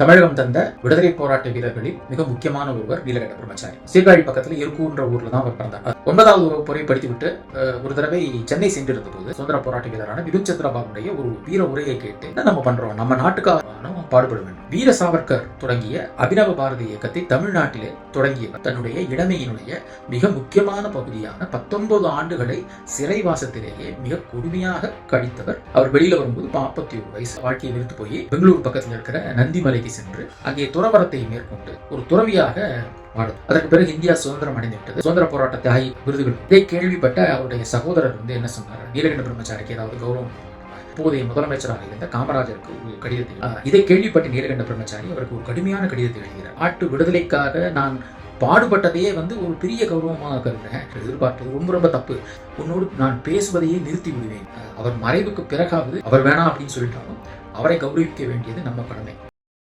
தமிழகம் தந்த விடுதலை போராட்ட வீரர்களில் மிக முக்கியமான ஒருவர் நீலகண்ட பிரம்மச்சாரி. சீர்காழி பக்கத்துல இருக்கூன்ற ஊர்ல தான் அவர் பிறந்தார். ஒன்பதாவது உறவு பொறை படித்துவிட்டு ஒரு தடவை சென்னை சென்றிருந்த போது சுதந்திர போராட்ட வீரரான பிபின் சந்திரபாபுடைய ஒரு வீர உரையை கேட்டு என்ன நம்ம பண்றோம்? நம்ம நாட்டுக்காக நம்ம பாடுபட வேண்டும். வீர சாவர்கர் தொடங்கிய அபினவ பாரதி இயக்கத்தை தமிழ்நாட்டிலே தொடங்கியவர் தன்னுடைய இளமையினுடைய மிக முக்கியமான பகுதியான பத்தொன்பது ஆண்டுகளை சிறைவாசத்திலேயே மிக கொடுமையாக கழித்தவர். அவர் வெளியில வரும்போது நாற்பத்தி ஒரு வயசு. வாழ்க்கையை நிறுத்து போய் பெங்களூர் பக்கத்தில் இருக்கிற நந்திமலை நந்திமலைக்கு சென்று அங்கே துறவரத்தை மேற்கொண்டு ஒரு துறவியாக வாழும். அதற்கு பிறகு இந்தியா சுதந்திரம் அடைந்துவிட்டது. சுதந்திர போராட்ட தியாகி விருதுகள். இதை கேள்விப்பட்ட அவருடைய சகோதரர் வந்து என்ன சொன்னார்? நீலகண்ட பிரம்மச்சாரிக்கு ஏதாவது கௌரவம் போதைய முதலமைச்சராக இருந்த காமராஜருக்கு ஒரு கடிதத்தை இதை கேள்விப்பட்ட நீலகண்ட பிரம்மச்சாரி அவருக்கு ஒரு கடுமையான கடிதத்தை எழுதுகிறார். நாட்டு விடுதலைக்காக நான் பாடுபட்டதையே வந்து ஒரு பெரிய கௌரவமாக கருதுகிறேன். எதிர்பார்ப்பது ரொம்ப ரொம்ப தப்பு. உன்னோடு நான் பேசுவதையே நிறுத்தி விடுவேன். அவர் மறைவுக்கு பிறகாவது அவர் வேணாம் அப்படின்னு சொல்லிட்டாலும் அவரை கௌரவிக்க வேண்டியது நம்ம கடமை.